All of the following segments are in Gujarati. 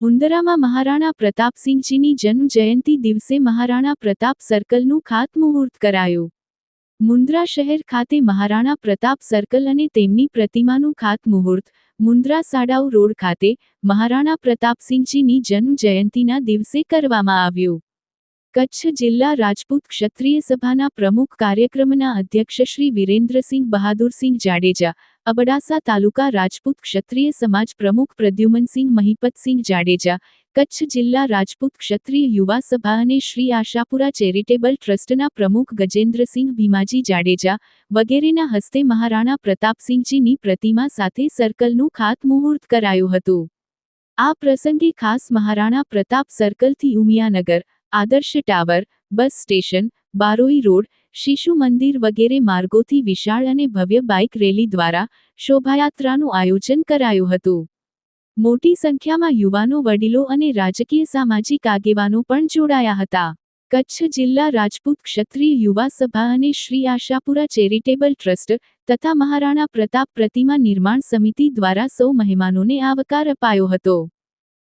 મુંદરામાં મહારાણા પ્રતાપસિંહજીની જન્મ જયંતિ દિવસે મહારાણા પ્રતાપ સર્કલનું ખાતમુહૂર્ત કરાયું. મુન્દ્રા શહેર ખાતે મહારાણા પ્રતાપ સર્કલ અને તેમની પ્રતિમાનું ખાતમુહૂર્ત મુન્દ્રા સાડાઉ રોડ ખાતે મહારાણા પ્રતાપસિંહજીની જન્મ જયંતિના દિવસે કરવામાં આવ્યું. કચ્છ જિલ્લા રાજપૂત ક્ષત્રિય સભાના પ્રમુખ કાર્યક્રમના અધ્યક્ષ શ્રી વિરેન્દ્રસિંહ બહાદુરસિંહ જાડેજા, અબડાસા તાલુકા રાજપૂત ક્ષત્રિય સમાજ પ્રમુખ પ્રદ્યુમનસિંહ મહિપતસિંહ જાડેજા, કચ્છ જિલ્લા રાજપૂત ક્ષત્રિય યુવા સભા અને શ્રી આશાપુરા ચેરિટેબલ ટ્રસ્ટના પ્રમુખ ગજેન્દ્રસિંહ ભીમાજી જાડેજા, વગેરેના હસ્તે મહારાણા પ્રતાપસિંહજીની પ્રતિમા સાથે સર્કલનું ખાતમુહૂર્ત કરાયું હતું. આ પ્રસંગે ખાસ Maharana Pratap સર્કલથી Umiyanagar Adarsh tower, bus station, Baroi road, Shishu Mandir વગેરે માર્ગોથી વિશાળ અને ભવ્ય બાઇક રેલી દ્વારા શોભાયાત્રાનું આયોજન કરાયું હતું. મોટી સંખ્યામાં યુવાનો, વડીલો અને રાજકીય સામાજિક આગેવાનો પણ જોડાયા હતા. કચ્છ જિલ્લા રાજપૂત ક્ષત્રિય યુવા સભા અને શ્રી આશાપુરા ચેરિટેબલ ટ્રસ્ટ તથા મહારાણા પ્રતાપ પ્રતિમા નિર્માણ સમિતિ દ્વારા સૌ મહેમાનોને આવકાર અપાયો હતો.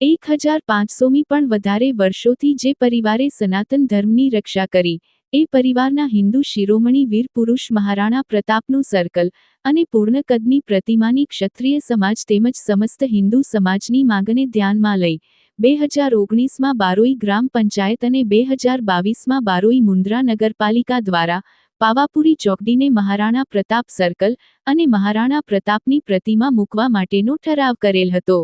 એક હજાર પાંચસોમી પણ વધારે વર્ષોથી જે પરિવારે સનાતન ધર્મની રક્ષા કરી, એ પરિવારના હિન્દુ શિરોમણી વીર પુરુષ મહારાણા પ્રતાપનું સર્કલ અને પૂર્ણકદની પ્રતિમાની ક્ષત્રિય સમાજ તેમજ સમસ્ત હિન્દુ સમાજની માંગને ધ્યાનમાં લઈ, બે હજાર ઓગણીસમાં બારોઈ ગ્રામ પંચાયત અને બે હજાર બાવીસમાં બારોઈ મુન્દ્રા નગરપાલિકા દ્વારા પાવાપુરી ચોકડીને મહારાણા પ્રતાપ સર્કલ અને મહારાણા પ્રતાપની પ્રતિમા મૂકવા માટેનો ઠરાવ કરેલ હતો.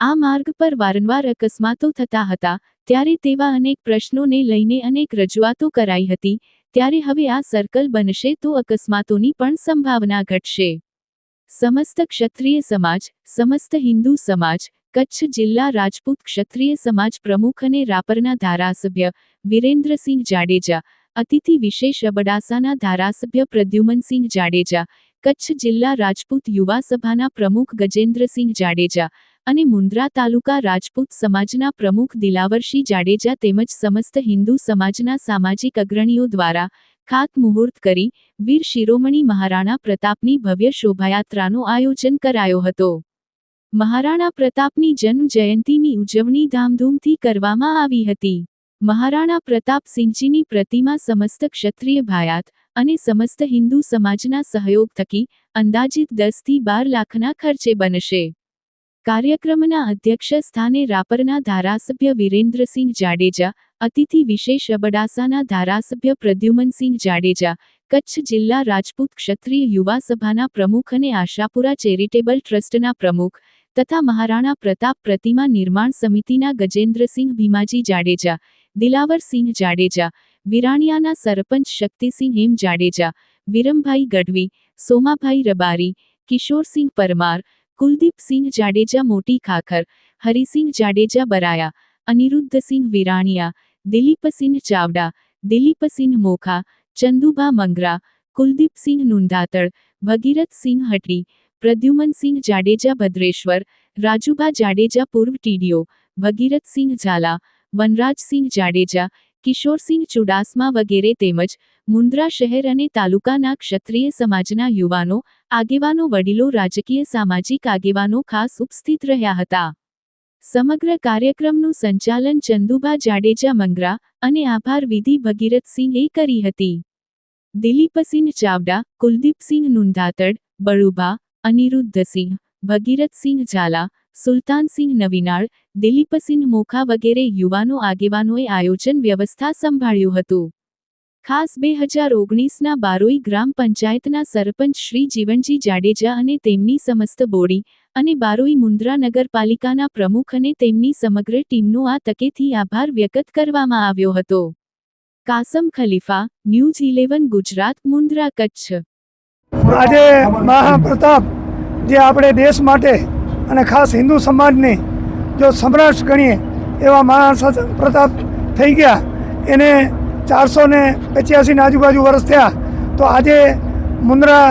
આ માર્ગ પર વારંવાર અકસ્માતો થતા હતા, ત્યારે તેવા અનેક પ્રશ્નોને લઈને અનેક રજૂઆતો કરાઈ હતી, ત્યારે હવે આ સર્કલ બનશે તો અકસ્માતોની પણ સંભાવના ઘટશે. સમસ્ત ક્ષત્રિય સમાજ, સમસ્ત હિન્દુ સમાજ, કચ્છ જિલ્લા રાજપૂત ક્ષત્રિય સમાજ પ્રમુખ અને રાપરના ધારાસભ્ય વિરેન્દ્રસિંહ જાડેજા, અતિથિ વિશેષ અબડાસાના ધારાસભ્ય પ્રદ્યુમનસિંહ જાડેજા, કચ્છ જિલ્લા રાજપૂત યુવા સભાના પ્રમુખ ગજેન્દ્રસિંહ જાડેજા અને મુન્દ્રા તાલુકા રાજપૂત સમાજના પ્રમુખ દિલાવરસિંહ જાડેજા તેમજ સમસ્ત હિન્દુ સમાજના સામાજિક અગ્રણીઓ દ્વારા ખાતમુહૂર્ત કરી વીર શિરોમણી મહારાણા પ્રતાપની ભવ્ય શોભાયાત્રાનું આયોજન કરાયો હતો. મહારાણા પ્રતાપની જન્મ જયંતીની ઉજવણી ધામધૂમથી કરવામાં આવી હતી. મહારાણા પ્રતાપ સિંહજીની પ્રતિમા સમસ્ત ક્ષત્રિય ભાયાત અને સમસ્ત હિન્દુ સમાજના સહયોગ થકી અંદાજિત દસથી બાર લાખના ખર્ચે બનશે. કાર્યક્રમના અધ્યક્ષ સ્થાને રાપરના ધારાસભ્ય વિરેન્દ્રસિંહ જાડેજા, અતિથિ વિશેષ અબડાસાના ધારાસભ્ય પ્રદ્યુમનસિંહ જાડેજા, કચ્છ જિલ્લા રાજપૂત ક્ષત્રિય યુવા સભાના પ્રમુખ અને આશાપુરા ચેરિટેબલ ટ્રસ્ટના પ્રમુખ તથા મહારાણા પ્રતાપ પ્રતિમા નિર્માણ સમિતિના ગજેન્દ્રસિંહ ભીમાજી જાડેજા દિલાવરસિંહ જાડેજા, વિરાણિયાના સરપંચ શક્તિસિંહ હેમ જાડેજા, વિરમભાઈ ગઢવી, સોમાભાઈ રબારી, કિશોરસિંહ પરમાર કુલદીપસિંહ જાડેજા મોટી ખાખર, હરિસિંહ જાડેજા બરાયા અનિરુદ્ધસિંહ વિરાણિયા, દિલીપસિંહ ચાવડા, દિલીપસિંહ મોખા, ચંદુભા મંગરા કુલદીપસિંહ નુંધાતળ ભગીરથસિંહ હટી પ્રદ્યુમનસિંહ જાડેજા ભદ્રેશ્વર, રાજુભા જાડેજા પૂર્વ ટીડીઓ ભગીરથસિંહ ઝાલા વનરાજસિંહ જાડેજા કિશોરસિંહ ચુડાસમા વગેરે તેમજ મુન્દ્રા શહેર અને તાલુકાના ક્ષત્રિય સમાજના યુવાનો, આગેવાનો, વડીલો, રાજકીય, સામાજિક આગેવાનો ખાસ ઉપસ્થિત રહ્યા હતા. સમગ્ર કાર્યક્રમનું સંચાલન ચંદુભા જાડેજા મંગરા અને આભાર વિધિ ભગીરથસિંહે કરી હતી. દિલીપસિંહ ચાવડા કુલદીપસિંહ નુંધાતડ, બળુભા અનિરુદ્ધસિંહ ભગીરથસિંહ ઝાલા સુલતાનસિંહ નવીનાળ દિલીપસિંહ મોખા વગેરે યુવાનો આગેવાનોએ આયોજન વ્યવસ્થા સંભાળ્યું હતું. ખાસ બે હજાર ઓગણીસના બારોઈ ગ્રામ પંચાયતના સરપંચ શ્રી જીવનજી જાડેજા અને તેમની સમસ્ત બોડી અને બારોઈ મુન્દ્રા નગરપાલિકાના પ્રમુખ અને તેમની સમગ્ર ટીમનો આ તકેથી આભાર વ્યક્ત કરવામાં આવ્યો હતો. Kasam Khalifa, news eleven, Gujarat, Mundra, Kutch. આજે મહાપ્રતાપ જે આપણે દેશ માટે અને ખાસ હિન્દુ સમાજની જો સમ્રાટ ગણીએ એવા મહા પ્રતાપ થઈ ગયા, એને ચારસો ને પચ્યાસીની આજુબાજુ વર્ષ થયા, તો આજે મુન્દ્રા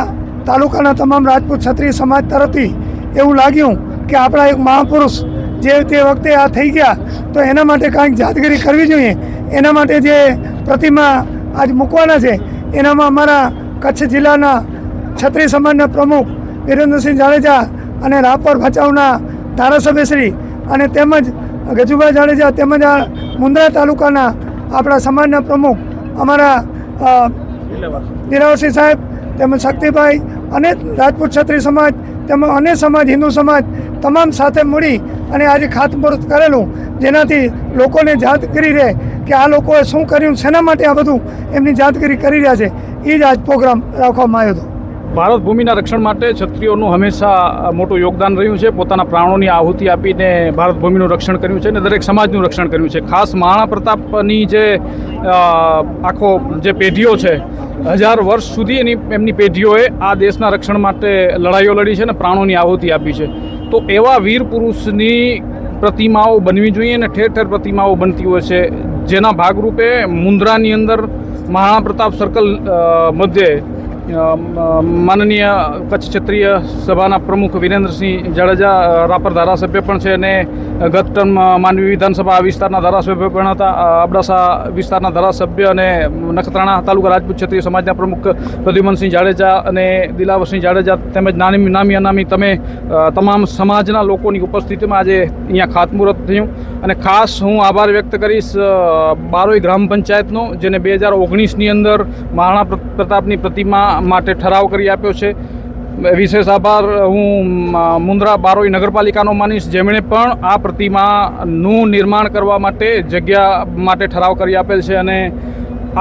તાલુકાના તમામ રાજપૂત ક્ષત્રિય સમાજ તરફથી એવું લાગ્યું કે આપણા એક મહાપુરુષ જે તે વખતે આ થઈ ગયા, તો એના માટે કાંઈક જાદગીરી કરવી જોઈએ. એના માટે જે પ્રતિમા આજ મૂકવાના છે, એનામાં અમારા કચ્છ જિલ્લાના છત્રી સમાજના પ્રમુખ વિરેન્દ્રસિંહ જાડેજા અને રાપર ભચાઉના ધારાસભ્યશ્રી અને તેમજ ગજુભાઈ જાડેજા તેમજ આ મુન્દ્રા તાલુકાના આપણા સમાજના પ્રમુખ અમારા અ, સાહેબ તેમજ શક્તિભાઈ અને રાજપૂત ક્ષત્રિય સમાજ તેમજ અન્ય સમાજ હિન્દુ સમાજ તમામ સાથે મળી અને આજે ખાતમુહૂર્ત કરેલું જેનાથી લોકોને જાતગીરી રહે કે આ લોકોએ શું કર્યું શેના માટે આ બધું એમની જાતગીરી કરી રહ્યા છે એ જ આજ પ્રોગ્રામ રાખવામાં આવ્યો હતો. ભારત ભૂમિના રક્ષણ માટે ક્ષત્રિયોનું હંમેશા મોટું યોગદાન રહ્યું છે. પોતાના પ્રાણોની આહુતિ આપીને ભારત ભૂમિનું રક્ષણ કર્યું છે અને દરેક સમાજનું રક્ષણ કર્યું છે. ખાસ મહારાણા પ્રતાપની જે આખો જે પેઢીઓ છે, હજાર વર્ષ સુધી એની, એમની પેઢીઓએ આ દેશના રક્ષણ માટે લડાઈઓ લડી છે અને પ્રાણોની આહુતિ આપી છે. તો એવા વીર પુરુષની પ્રતિમાઓ બનવી જોઈએ અને ઠેર ઠેર પ્રતિમાઓ બનતી હોય છે. જેના ભાગરૂપે મુન્દ્રાની અંદર મહારાણા પ્રતાપ સર્કલ મધ્યે માનનીય કચ્છ ક્ષત્રિય સભાના પ્રમુખ વિરેન્દ્રસિંહ જાડેજા રાપર ધારાસભ્ય પણ છે અને ગત ટર્મ માનવી વિધાનસભા વિસ્તારના ધારાસભ્ય પણ હતા. અબડાસા વિસ્તારના ધારાસભ્ય અને નખત્રાણા તાલુકા રાજપૂત ક્ષત્રિય સમાજના પ્રમુખ પ્રદ્યુમનસિંહ જાડેજા અને દિલાવરસિંહ જાડેજા તેમજ નાની, નામી અનામી તમે તમામ સમાજના લોકોની ઉપસ્થિતિમાં આજે અહીંયા ખાતમુહૂર્ત થયું. અને ખાસ હું આભાર વ્યક્ત કરીશ બારોઈ ગ્રામ પંચાયતનો, જેને બે હજાર ઓગણીસની અંદર મહારાણા પ્ર- પ્રતાપની પ્રતિમા માટે ઠરાવ કરી આપ્યો છે. વિશેષ આભાર. હું મુન્દ્રા બારોઈ નગરપાલિકાનો માનીશ. જેમણે પણ આ પ્રતિમાનું નિર્માણ કરવા માટે જગ્યા માટે ઠરાવ કરી આપેલ છે અને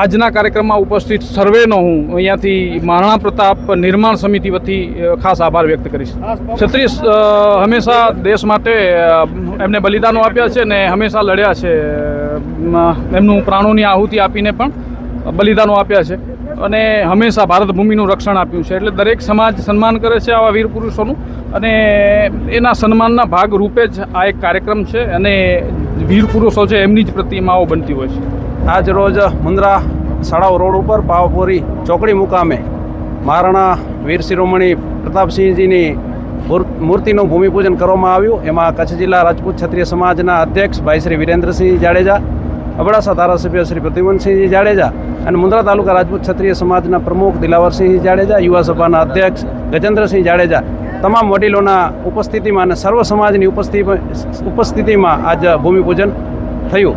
આજના કાર્યક્રમમાં ઉપસ્થિત સર્વેનો હું અહીંયાથી મહારાણા પ્રતાપ નિર્માણ સમિતિ વતી ખાસ આભાર વ્યક્ત કરીશ. ક્ષત્રિય હંમેશા દેશ માટે એમને બલિદાનો આપ્યા છે ને હંમેશા લડ્યા છે. એમનું પ્રાણોની આહુતિ આપીને પણ બલિદાનો આપ્યા છે અને હંમેશા ભારત ભૂમિનું રક્ષણ આપ્યું છે. એટલે દરેક સમાજ સન્માન કરે છે આવા વીર પુરુષોનું અને એના સન્માનના ભાગ રૂપે જ આ એક કાર્યક્રમ છે અને વીર પુરુષો છે એમની જ પ્રતિમાઓ બનતી હોય છે. આજ રોજ મુન્દ્રા શાળાઓ રોડ ઉપર પાવાપુરી ચોકડી મુકામે મહારાણા વીર શિરોમણી પ્રતાપસિંહજીની મૂર- મૂર્તિનું ભૂમિપૂજન કરવામાં આવ્યું. એમાં કચ્છ જિલ્લા રાજપૂત ક્ષત્રિય સમાજના અધ્યક્ષ ભાઈ શ્રી વિરેન્દ્રસિંહ જાડેજા, અબડાસા ધારાસભ્ય શ્રી પ્રદ્યુમનસિંહજી જાડેજા અને મુન્દ્રા તાલુકા રાજપૂત ક્ષત્રિય સમાજના પ્રમુખ દિલાવરસિંહ જાડેજા યુવા સભાના અધ્યક્ષ ગજેન્દ્રસિંહ જાડેજા તમામ વડીલોના ઉપસ્થિતિમાં અને સર્વ સમાજની ઉપસ્થિતિ ઉપસ્થિતિમાં આજ ભૂમિપૂજન થયું.